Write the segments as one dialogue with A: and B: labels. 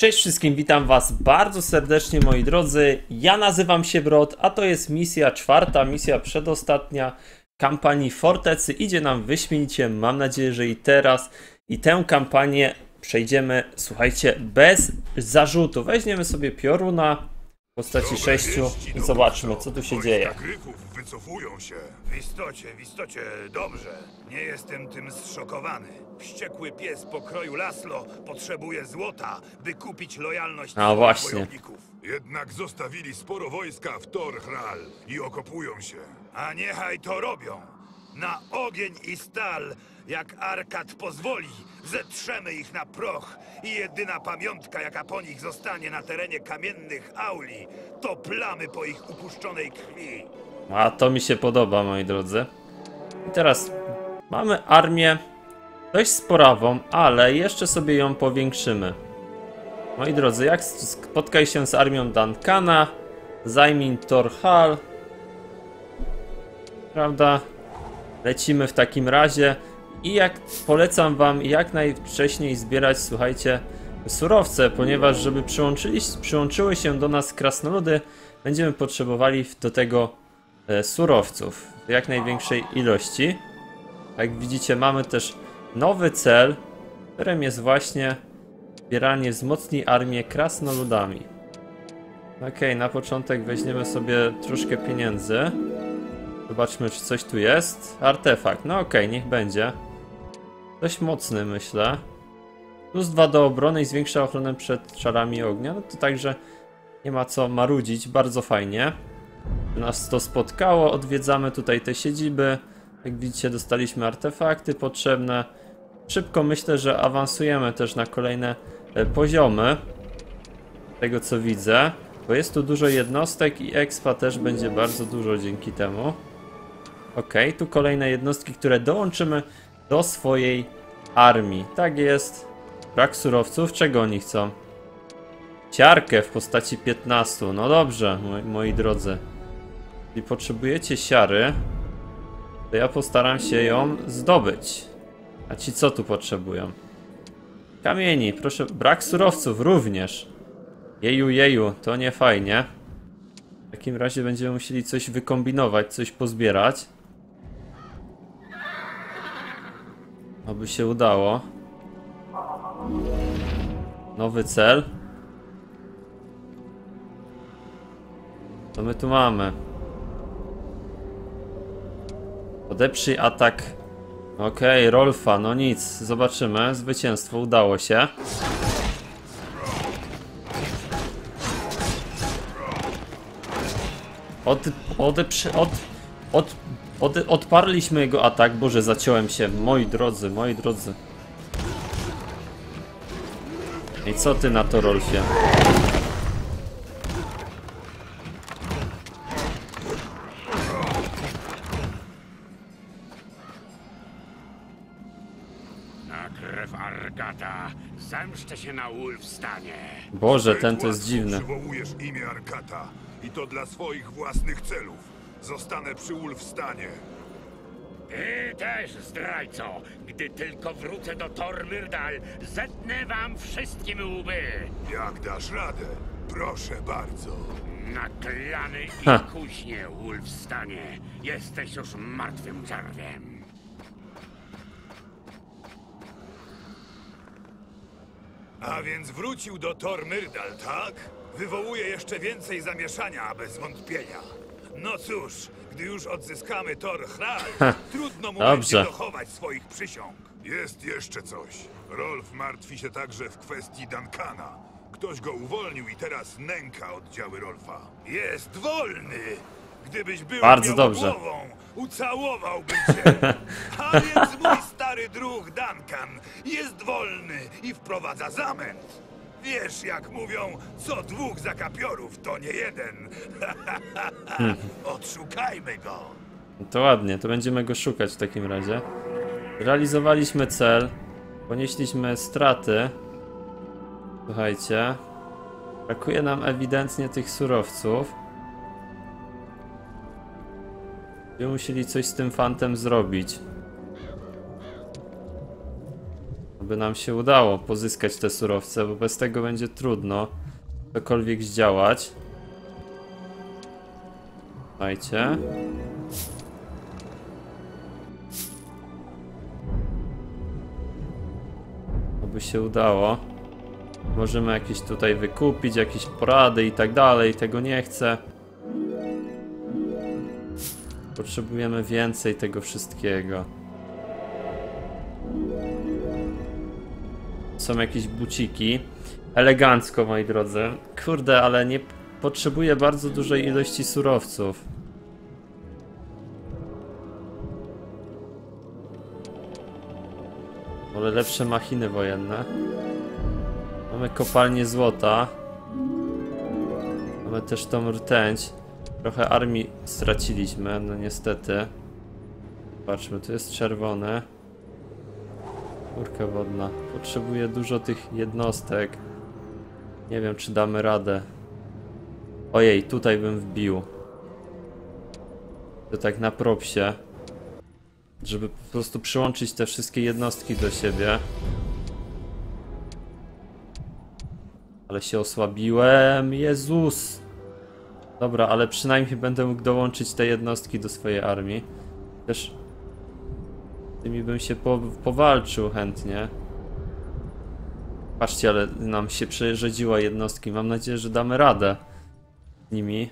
A: Cześć wszystkim, witam was bardzo serdecznie moi drodzy. Ja nazywam się Brod, a to jest misja czwarta, misja przedostatnia kampanii Fortecy. Idzie nam wyśmienicie, mam nadzieję, że i teraz. I tę kampanię przejdziemy, słuchajcie, bez zarzutu. Weźmiemy sobie pioruna postaci sześciu i zobaczmy co tu się dzieje.
B: Wycofują się.
C: W istocie, w istocie, dobrze. Nie jestem tym zszokowany. Wściekły pies pokroju Laslo potrzebuje złota, by kupić lojalność
A: A
C: swoich
A: właśnie.
C: wojowników.
B: Jednak zostawili sporo wojska w Torhral i okopują się.
C: A niechaj to robią. Na ogień i stal, jak Arkad pozwoli, zetrzemy ich na proch i jedyna pamiątka, jaka po nich zostanie na terenie kamiennych auli, to plamy po ich upuszczonej krwi.
A: A to mi się podoba, moi drodzy. I teraz mamy armię dość sporawą, ale jeszcze sobie ją powiększymy. Moi drodzy, jak spotkaj się z armią Duncana, zajmij Torhal. Prawda? Lecimy w takim razie. I jak polecam wam jak najwcześniej zbierać, słuchajcie, surowce, ponieważ żeby przyłączyli, przyłączyły się do nas krasnoludy, będziemy potrzebowali do tego e, surowców w jak największej ilości. Jak widzicie, mamy też nowy cel, którym jest właśnie zbieranie wzmocnij armię krasnoludami. Ok, na początek weźmiemy sobie troszkę pieniędzy. Zobaczmy, czy coś tu jest. Artefakt, no ok, niech będzie. Dość mocny, myślę. Plus 2 do obrony i zwiększa ochronę przed czarami ognia. No to także nie ma co marudzić, bardzo fajnie. Nas to spotkało, odwiedzamy tutaj te siedziby. Jak widzicie, dostaliśmy artefakty potrzebne. Szybko myślę, że awansujemy też na kolejne e, poziomy. Tego co widzę. Bo jest tu dużo jednostek i expa też będzie bardzo dużo dzięki temu. Ok, tu kolejne jednostki, które dołączymy do swojej armii. Tak jest. Brak surowców, czego oni chcą? Ciarkę w postaci 15. No dobrze, moi, moi drodzy. Jeśli potrzebujecie siary, to ja postaram się ją zdobyć. A ci co tu potrzebują? Kamieni, proszę. Brak surowców również. Jeju, jeju, to nie fajnie. W takim razie będziemy musieli coś wykombinować, coś pozbierać. Oby się udało. Nowy cel. Co my tu mamy? Odeprzyj atak. Okej, Rolfa, no nic, zobaczymy. Zwycięstwo udało się. Od, odeprzy, od, od, od, odparliśmy jego atak. Boże, zaciąłem się. Moi drodzy, moi drodzy. I co ty na to, Rolfie?
D: Na krew zemszczę się na Ulfstanie.
A: Boże, ten to jest dziwny.
B: Przywołujesz imię Arkata i to dla swoich własnych celów. Zostanę przy Ulfstanie.
D: Ty też, zdrajco! Gdy tylko wrócę do Tormyrdal, zetnę wam wszystkim łby!
B: Jak dasz radę? Proszę bardzo.
D: Naklany i
A: Ha.
D: kuźnie, Ulfstanie! Jesteś już martwym czerwiem.
C: A więc wrócił do Tormyrdal, tak? Wywołuje jeszcze więcej zamieszania, bez wątpienia. No cóż, gdy już odzyskamy Tor Hral, trudno mu
A: dobrze.
C: będzie dochować swoich przysiąg.
B: Jest jeszcze coś. Rolf martwi się także w kwestii Duncana. Ktoś go uwolnił i teraz nęka oddziały Rolfa.
C: Jest wolny! Gdybyś był
A: Bardzo dobrze.
C: głową, ucałowałbym cię. A więc mój stary druh Duncan jest wolny i wprowadza zamęt. Wiesz, jak mówią, co dwóch zakapiorów to nie jeden. Odszukajmy go.
A: To ładnie, to będziemy go szukać w takim razie. Realizowaliśmy cel. Ponieśliśmy straty. Słuchajcie. Brakuje nam ewidentnie tych surowców. Będziemy musieli coś z tym fantem zrobić. By nam się udało pozyskać te surowce, bo bez tego będzie trudno cokolwiek zdziałać. Słuchajcie. Oby się udało. Możemy jakieś tutaj wykupić, jakieś porady i tak dalej. Tego nie chcę. Potrzebujemy więcej tego wszystkiego. Są jakieś buciki. Elegancko, moi drodzy. Kurde, ale nie potrzebuję bardzo dużej ilości surowców. Wolę lepsze machiny wojenne. Mamy kopalnię złota. Mamy też tą rtęć. Trochę armii straciliśmy, no niestety. Patrzmy, tu jest czerwone. Kurka wodna. Potrzebuję dużo tych jednostek. Nie wiem, czy damy radę. Ojej, tutaj bym wbił. To tak na propsie. Żeby po prostu przyłączyć te wszystkie jednostki do siebie. Ale się osłabiłem. Jezus! Dobra, ale przynajmniej będę mógł dołączyć te jednostki do swojej armii. Też tymi bym się po, powalczył chętnie. Patrzcie, ale nam się przerzedziła jednostki. Mam nadzieję, że damy radę z nimi.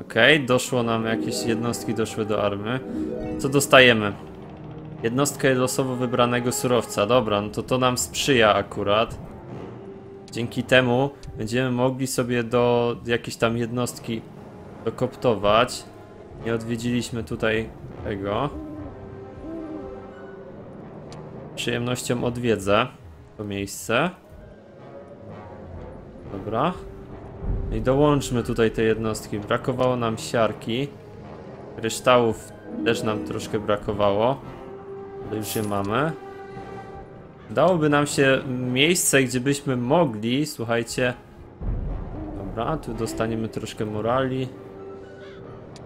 A: Okej, okay, doszło nam jakieś jednostki doszły do army. Co dostajemy? Jednostkę losowo wybranego surowca. Dobra, no to to nam sprzyja akurat. Dzięki temu będziemy mogli sobie do jakiejś tam jednostki dokoptować. Nie odwiedziliśmy tutaj tego. Przyjemnością odwiedzę to miejsce. Dobra. No I dołączmy tutaj te jednostki. Brakowało nam siarki. Kryształów też nam troszkę brakowało. Ale już je mamy. Dałoby nam się miejsce, gdzie byśmy mogli, słuchajcie. Dobra, tu dostaniemy troszkę morali.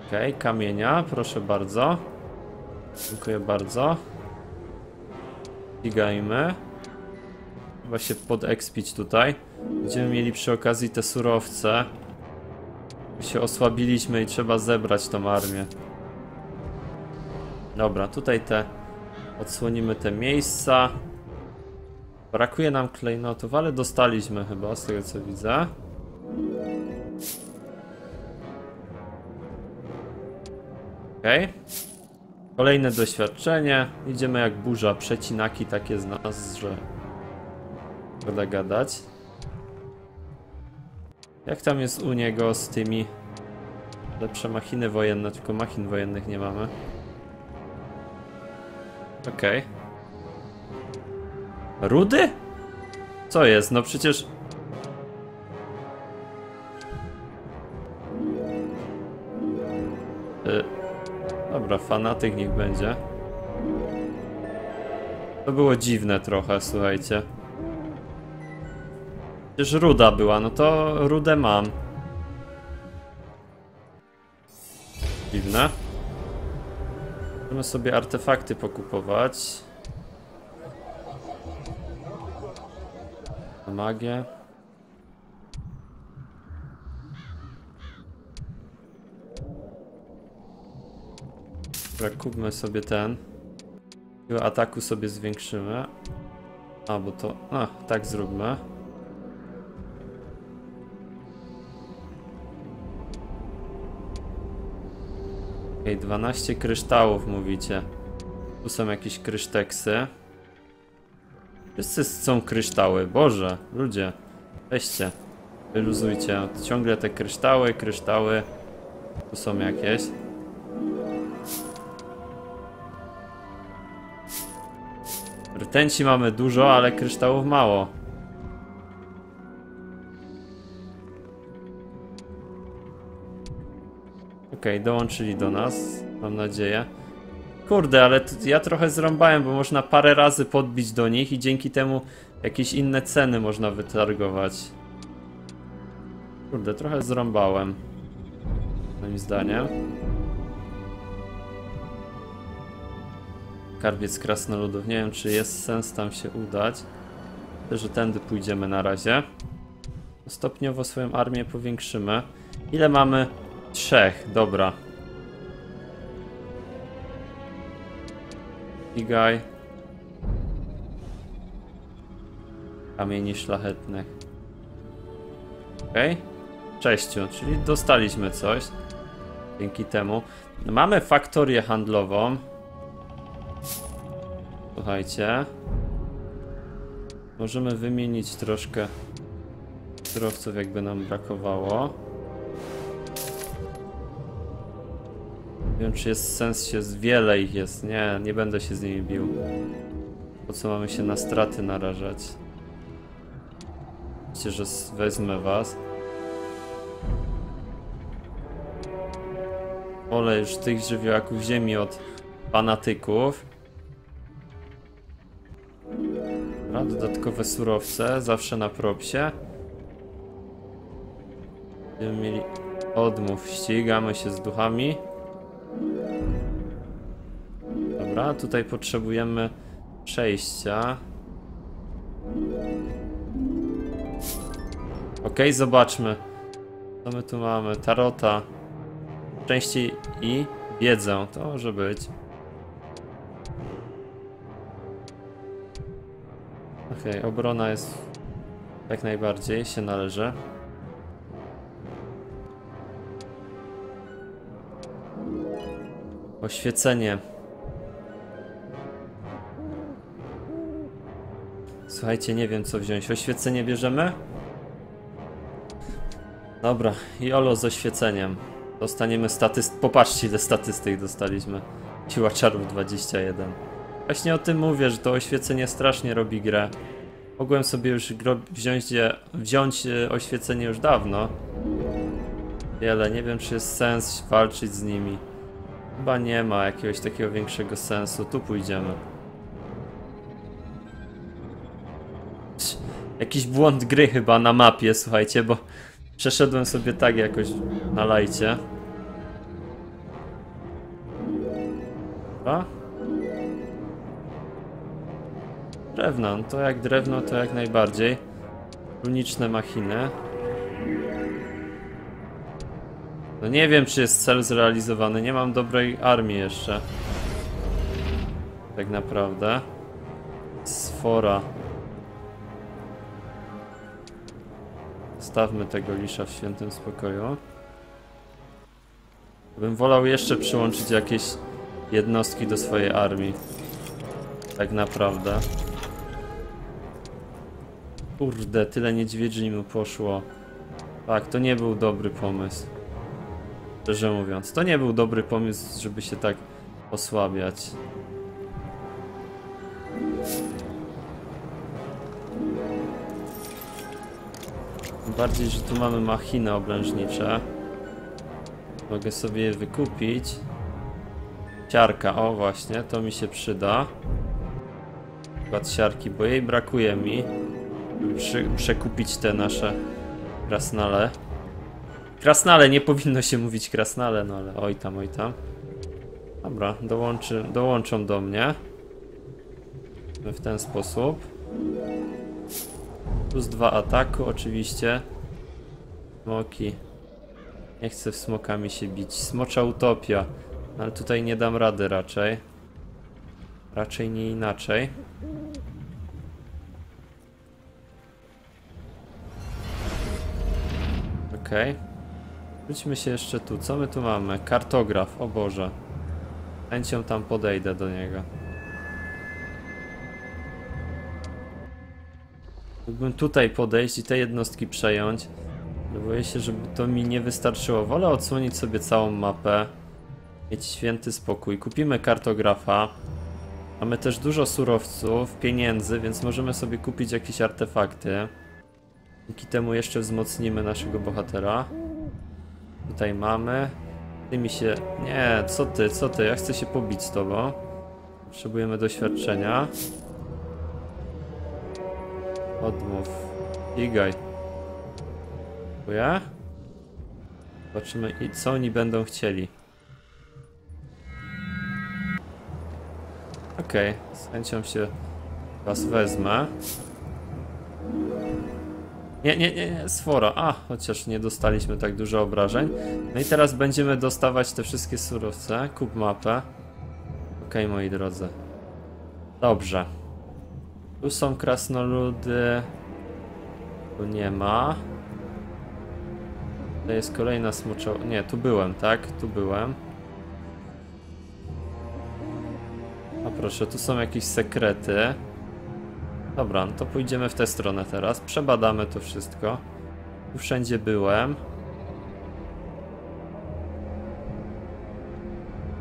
A: Okej, okay, kamienia, proszę bardzo. Dziękuję bardzo. Ścigajmy. Chyba się podekspić tutaj. Będziemy mieli przy okazji te surowce. Się osłabiliśmy i trzeba zebrać tą armię. Dobra, tutaj te Odsłonimy te miejsca. Brakuje nam klejnotów, ale dostaliśmy chyba, z tego co widzę. Okay. Kolejne doświadczenie. Idziemy jak burza, przecinaki takie z nas, że... Szkoda gadać. Jak tam jest u niego z tymi... Lepsze machiny wojenne, tylko machin wojennych nie mamy. Okej. Okay. Rudy? Co jest? No przecież... Dobra, fanatyk niech będzie. To było dziwne trochę, słuchajcie. Przecież ruda była, no to rudę mam. Dziwne. Możemy sobie artefakty pokupować. Magię. Dobra, kupmy sobie ten. Jego ataku sobie zwiększymy. A, bo to... A, tak zróbmy. Okej, okay, 12 kryształów mówicie. Tu są jakieś kryszteksy. Wszyscy są kryształy, Boże, ludzie. Weźcie, wyluzujcie. Ciągle te kryształy, kryształy. Tu są jakieś. Rtęci mamy dużo, ale kryształów mało. Okej, okay, dołączyli do nas, mam nadzieję. Kurde, ale ja trochę zrąbałem, bo można parę razy podbić do nich i dzięki temu jakieś inne ceny można wytargować. Kurde, trochę zrąbałem. Moim zdaniem. Skarbiec krasnoludów. Nie wiem, czy jest sens tam się udać. Myślę, że tędy pójdziemy na razie. Stopniowo swoją armię powiększymy. Ile mamy? Trzech, dobra. Igaj. Kamieni szlachetnych. Okej. Okay. Sześciu, czyli dostaliśmy coś. Dzięki temu. Mamy faktorię handlową. Słuchajcie. Możemy wymienić troszkę surowców, jakby nam brakowało. Nie wiem, czy jest sens się... z Wiele ich jest. Nie, nie będę się z nimi bił. Po co mamy się na straty narażać? Myślę, że wezmę was. Ole już tych żywiołaków ziemi od fanatyków. Dodatkowe surowce, zawsze na propsie. Będziemy mieli odmów, ścigamy się z duchami. Dobra, tutaj potrzebujemy przejścia. Okej, zobaczmy. Co my tu mamy? Tarota. Częściej i wiedzę. To może być. Okej, obrona jest jak najbardziej się należy. Oświecenie. Słuchajcie, nie wiem co wziąć. Oświecenie bierzemy? Dobra, i olo z oświeceniem. Dostaniemy statyst... Popatrzcie ile statystyk dostaliśmy. Siła czarów 21. Właśnie o tym mówię, że to oświecenie strasznie robi grę. Mogłem sobie już wziąć, wziąć e, oświecenie już dawno. Wiele, nie wiem czy jest sens walczyć z nimi. Chyba nie ma jakiegoś takiego większego sensu. Tu pójdziemy. Jakiś błąd gry chyba na mapie, słuchajcie, bo przeszedłem sobie tak jakoś na lajcie. Dobra. Drewno, no to jak drewno, to jak najbardziej. Runiczne machiny. No nie wiem, czy jest cel zrealizowany. Nie mam dobrej armii jeszcze. Tak naprawdę. Sfora. Stawmy tego lisza w świętym spokoju. Bym wolał jeszcze przyłączyć jakieś jednostki do swojej armii. Tak naprawdę. Kurde, tyle niedźwiedzi mu poszło. Tak, to nie był dobry pomysł. Szczerze mówiąc, to nie był dobry pomysł, żeby się tak osłabiać. Bardziej, że tu mamy machiny oblężnicze. Mogę sobie je wykupić. Siarka, o właśnie, to mi się przyda. Przykład siarki, bo jej brakuje mi. Przekupić te nasze krasnale. Krasnale, nie powinno się mówić krasnale, no ale oj tam, oj tam. Dobra, dołączy, dołączą do mnie. W ten sposób. Plus dwa ataku, oczywiście. Smoki. Nie chcę z smokami się bić. Smocza utopia. Ale tutaj nie dam rady raczej. Raczej nie inaczej. Okej. Wróćmy się jeszcze tu. Co my tu mamy? Kartograf, o Boże. Chęcią tam podejdę do niego. Mógłbym tutaj podejść i te jednostki przejąć. Boję się, żeby to mi nie wystarczyło. Wolę odsłonić sobie całą mapę. Mieć święty spokój. Kupimy kartografa. Mamy też dużo surowców, pieniędzy, więc możemy sobie kupić jakieś artefakty. Dzięki temu jeszcze wzmocnimy naszego bohatera. Tutaj mamy. Ty mi się... Nie, co ty, co ty? Ja chcę się pobić z tobą. Potrzebujemy doświadczenia. Odmów. Igaj. Dziękuję. Zobaczymy, i co oni będą chcieli. Ok, okej. Z chęcią się was wezmę. Nie, nie, nie, nie, sfora. A, chociaż nie dostaliśmy tak dużo obrażeń. No i teraz będziemy dostawać te wszystkie surowce. Kup mapę. Okej, moi drodzy. Dobrze. Tu są krasnoludy. Tu nie ma. To jest kolejna smocza... Nie, tu byłem, tak? Tu byłem. A proszę, tu są jakieś sekrety. Dobra, no to pójdziemy w tę stronę teraz. Przebadamy to wszystko. Tu wszędzie byłem.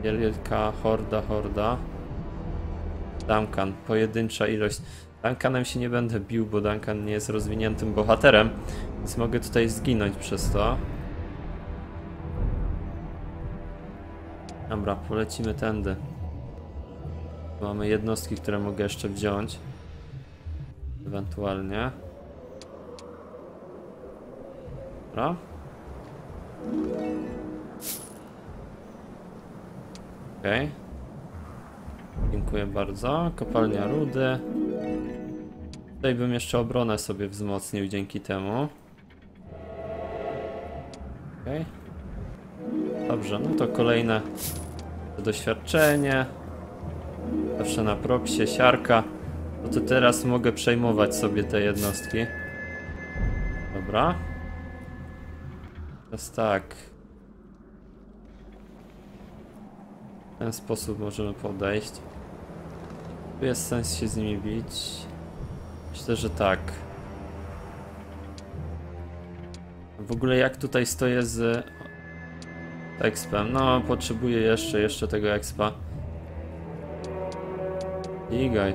A: Wielka horda, horda. Duncan, pojedyncza ilość. Duncanem się nie będę bił, bo Duncan nie jest rozwiniętym bohaterem, więc mogę tutaj zginąć przez to. Dobra, polecimy tędy. Mamy jednostki, które mogę jeszcze wziąć. Ewentualnie. Dobra. Okej. Dziękuję bardzo. Kopalnia rudy. Tutaj bym jeszcze obronę sobie wzmocnił dzięki temu. Okej. Dobrze, no to kolejne doświadczenie. Zawsze na propsie, siarka. No to teraz mogę przejmować sobie te jednostki. Dobra. Teraz tak. W ten sposób możemy podejść. Tu jest sens się z nimi bić. Myślę, że tak. W ogóle jak tutaj stoję z expem? No, potrzebuję jeszcze, jeszcze tego expa. Igaj.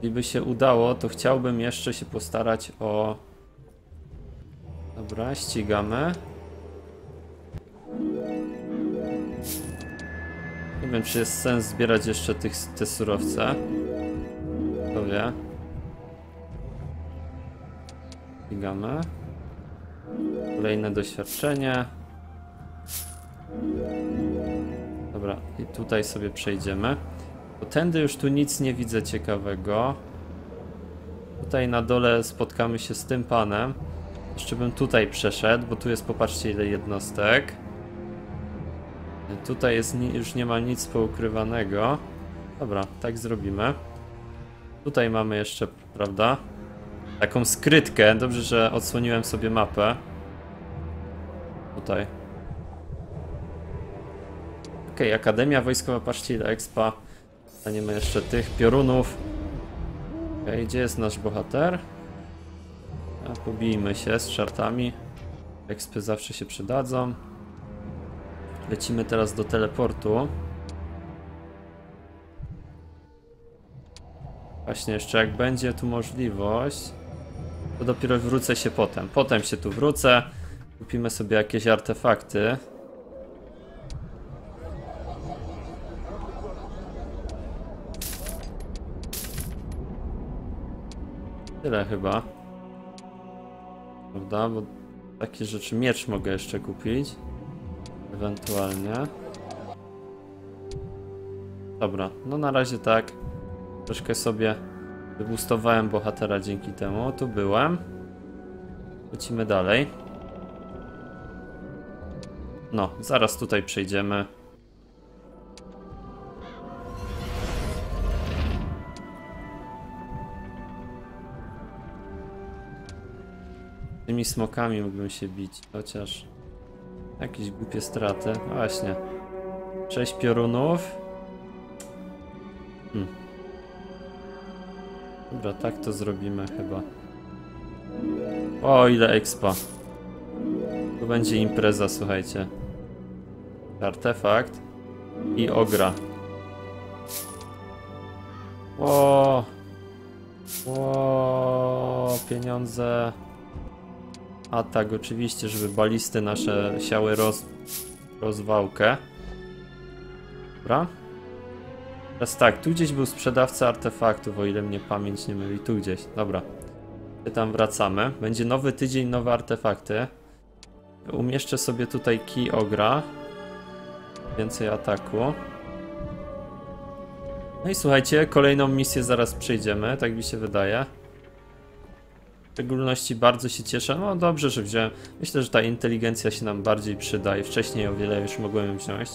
A: Gdyby się udało, to chciałbym jeszcze się postarać o... Dobra, ścigamy. Nie wiem, czy jest sens zbierać jeszcze tych, te surowce. Kto wie. Ścigamy. Kolejne doświadczenie. Dobra, i tutaj sobie przejdziemy. Tędy już tu nic nie widzę ciekawego. Tutaj na dole spotkamy się z tym panem. Jeszcze bym tutaj przeszedł, bo tu jest, popatrzcie ile jednostek. Tutaj jest, już nie ma nic poukrywanego. Dobra, tak zrobimy. Tutaj mamy jeszcze, prawda? Taką skrytkę. Dobrze, że odsłoniłem sobie mapę. Tutaj. Okej, Akademia Wojskowa, patrzcie ile expa. Dostaniemy jeszcze tych piorunów. Okej, gdzie jest nasz bohater? A, pobijmy się z czartami. Expy zawsze się przydadzą. Lecimy teraz do teleportu. Właśnie, jeszcze jak będzie tu możliwość, to dopiero wrócę się potem. Potem się tu wrócę. Kupimy sobie jakieś artefakty. Tyle chyba. Prawda? Bo takie rzeczy miecz mogę jeszcze kupić. Ewentualnie. Dobra, no na razie tak. Troszkę sobie wybustowałem bohatera dzięki temu. Tu byłem. Lecimy dalej. No, zaraz tutaj przejdziemy. Tymi smokami mógłbym się bić, chociaż jakieś głupie straty. No właśnie. Sześć piorunów. Hmm. Dobra, tak to zrobimy chyba. O, ile expa. Tu będzie impreza, słuchajcie. Artefakt i ogra. O, o, pieniądze. A tak, oczywiście, żeby balisty nasze siały roz, rozwałkę. Dobra. Teraz tak, tu gdzieś był sprzedawca artefaktów, o ile mnie pamięć nie myli. Tu gdzieś, dobra. Tam wracamy. Będzie nowy tydzień, nowe artefakty. Umieszczę sobie tutaj key ogra. Więcej ataku. No i słuchajcie, kolejną misję zaraz przejdziemy, tak mi się wydaje. Szczególności bardzo się cieszę. No dobrze, że wziąłem. Myślę, że ta inteligencja się nam bardziej przyda i wcześniej o wiele już mogłem wziąć.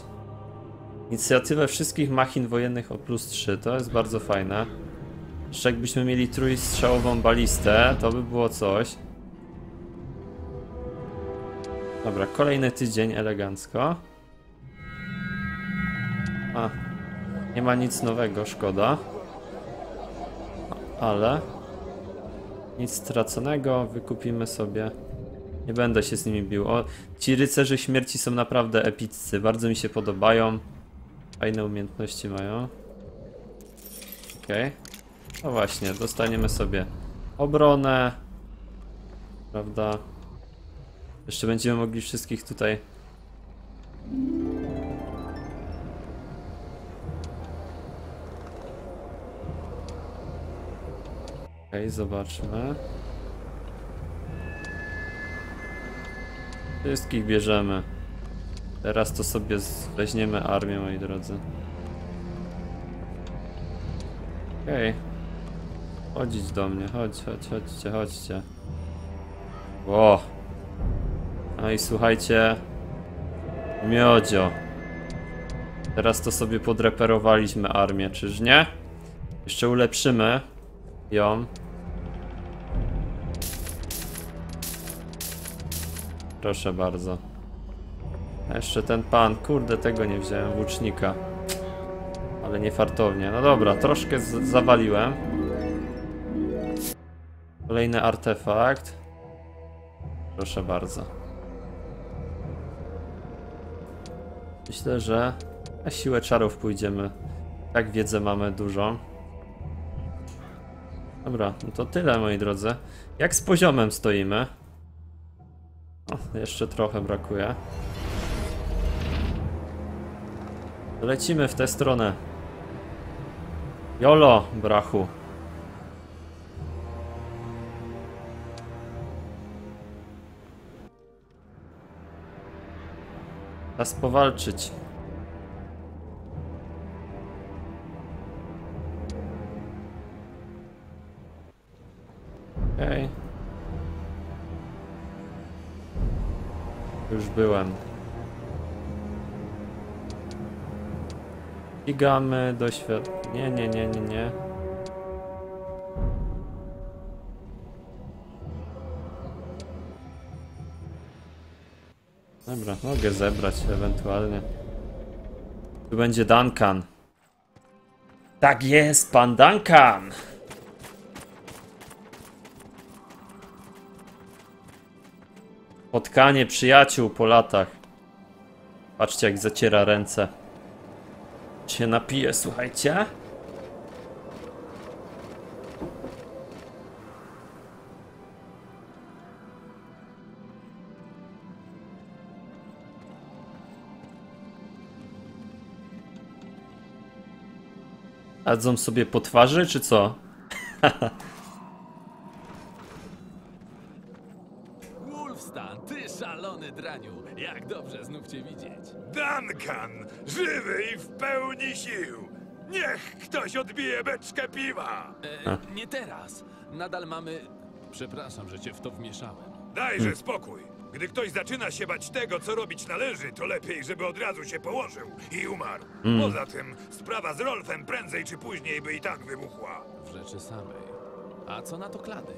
A: Inicjatywę wszystkich machin wojennych o plus 3, to jest bardzo fajne. Jeszcze jakbyśmy mieli trójstrzałową balistę, to by było coś. Dobra, kolejny tydzień elegancko. A, nie ma nic nowego, szkoda. Ale nic straconego, wykupimy sobie. Nie będę się z nimi bił. O, ci rycerze śmierci są naprawdę epiccy, bardzo mi się podobają. Fajne umiejętności mają. Okej. No właśnie, dostaniemy sobie obronę. Prawda? Jeszcze będziemy mogli wszystkich tutaj Okej, zobaczmy. Wszystkich bierzemy. Teraz to sobie weźmiemy armię, moi drodzy. Okej. Chodzić do mnie, chodź, chodź, chodźcie, chodźcie. Ło. No i słuchajcie. Miodzio. Teraz to sobie podreperowaliśmy armię, czyż nie? Jeszcze ulepszymy ją. Proszę bardzo. A Jeszcze ten pan, kurde, tego nie wziąłem, włócznika. Ale nie fartownie. No dobra, troszkę zawaliłem. Kolejny artefakt. Proszę bardzo. Myślę, że na siłę czarów pójdziemy. Tak wiedzę mamy dużo. Dobra, no to tyle moi drodzy. Jak z poziomem stoimy? Jeszcze trochę brakuje. Lecimy w tę stronę. Jolo, brachu. Czas powalczyć. Już byłem. Bigamy do świat. Nie, nie, nie, nie, nie. Dobra, mogę zebrać ewentualnie. Tu będzie Duncan. Tak jest, pan Duncan! Spotkanie przyjaciół po latach. Patrzcie jak zaciera ręce. Się napije, słuchajcie. Adzą sobie po twarzy, czy co?
E: Wolfstan, ty draniu! Jak dobrze znów cię widzieć.
C: Duncan, żywy i w pełni sił. Niech ktoś odbije beczkę piwa.
E: E, nie teraz. Nadal mamy... Przepraszam, że cię w to wmieszałem.
C: Dajże spokój. Gdy ktoś zaczyna się bać tego, co robić należy, to lepiej, żeby od razu się położył i umarł. Poza tym, sprawa z Rolfem prędzej czy później by i tak wybuchła.
E: W rzeczy samej. A co na to klady?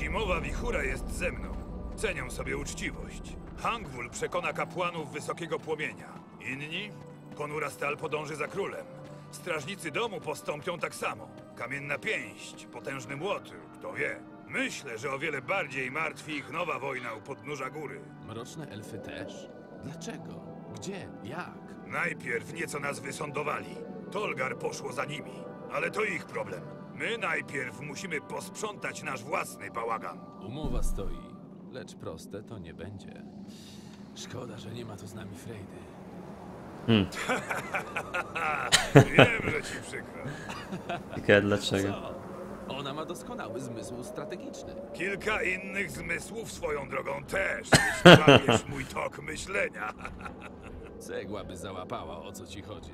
C: Zimowa wichura jest ze mną. Cenią sobie uczciwość. Hangwul przekona kapłanów wysokiego płomienia. Inni? Ponura stal podąży za królem. Strażnicy domu postąpią tak samo. Kamienna pięść, potężny młot, kto wie. Myślę, że o wiele bardziej martwi ich nowa wojna u podnóża góry.
E: Mroczne elfy też? Dlaczego? Gdzie? Jak?
C: Najpierw nieco nas wysądowali. Tolgar poszło za nimi. Ale to ich problem. My najpierw musimy posprzątać nasz własny bałagan.
E: Umowa stoi, lecz proste to nie będzie. Szkoda, że nie ma tu z nami Frejdy.
C: Wiem, że ci przykro.
A: Ciekawe dlaczego.
E: Co? Ona ma doskonały zmysł strategiczny.
C: Kilka innych zmysłów swoją drogą też, jeśli łapiesz mój tok myślenia.
E: Cegła by załapała, o co ci chodzi.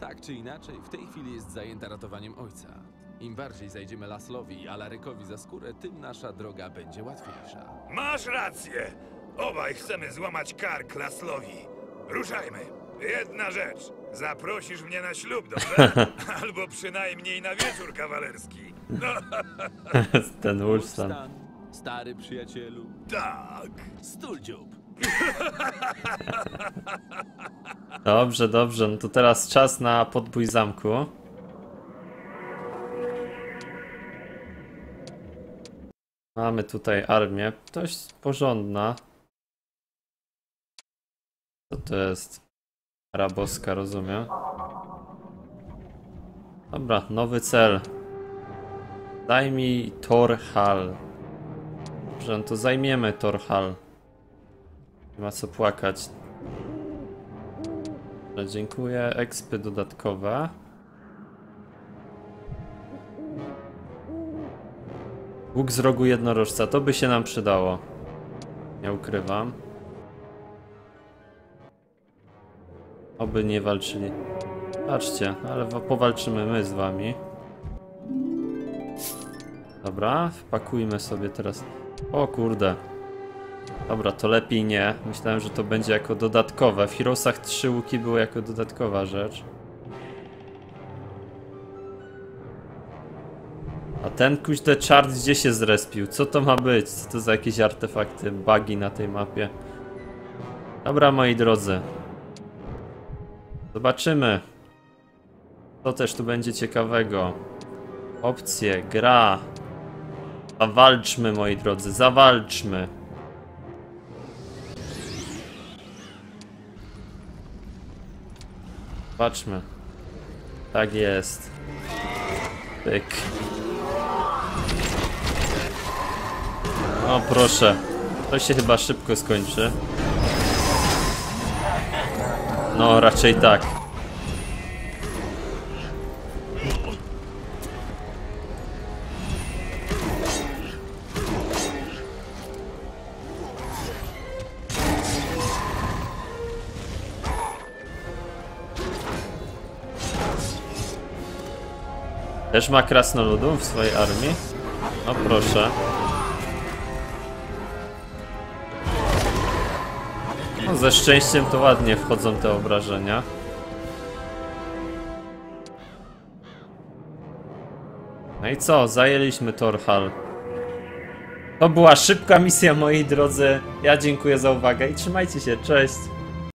E: Tak czy inaczej, w tej chwili jest zajęta ratowaniem ojca. Im bardziej zajdziemy Laslowi i Alarykowi za skórę, tym nasza droga będzie łatwiejsza.
C: Masz rację. Obaj chcemy złamać kark Laslowi. Ruszajmy. Jedna rzecz. Zaprosisz mnie na ślub, dobrze? Albo przynajmniej na wieczór kawalerski. No
A: Ten Wolfstan.
E: Stan, stary przyjacielu,
C: tak.
E: stuldziób.
A: Dobrze, dobrze, no to teraz czas na podbój zamku. Mamy tutaj armię, dość porządna. Co to jest? Araboska, rozumiem. Dobra, nowy cel. Zajmij Torhal. Dobrze, no to zajmiemy Torhal. Nie ma co płakać. Dobra, dziękuję. Expy dodatkowe. Łuk z rogu jednorożca, to by się nam przydało. Nie ukrywam. Oby nie walczyli. Patrzcie, ale wa- powalczymy my z wami. Dobra, wpakujmy sobie teraz. O kurde. Dobra, to lepiej nie. Myślałem, że to będzie jako dodatkowe. W Heroesach trzy łuki były jako dodatkowa rzecz. Ten kuźde czart gdzie się zrespił? Co to ma być? Co to za jakieś artefakty, bugi na tej mapie? Dobra, moi drodzy. Zobaczymy. Co też tu będzie ciekawego. Opcje, gra. Zawalczmy, moi drodzy, zawalczmy. Patrzmy. Tak jest. Pyk. O proszę. To się chyba szybko skończy. No, raczej tak. Też ma krasnoludów w swojej armii? No proszę. Ze szczęściem to ładnie wchodzą te obrażenia. No i co? Zajęliśmy Torhal. To była szybka misja, moi drodzy. Ja dziękuję za uwagę i trzymajcie się. Cześć!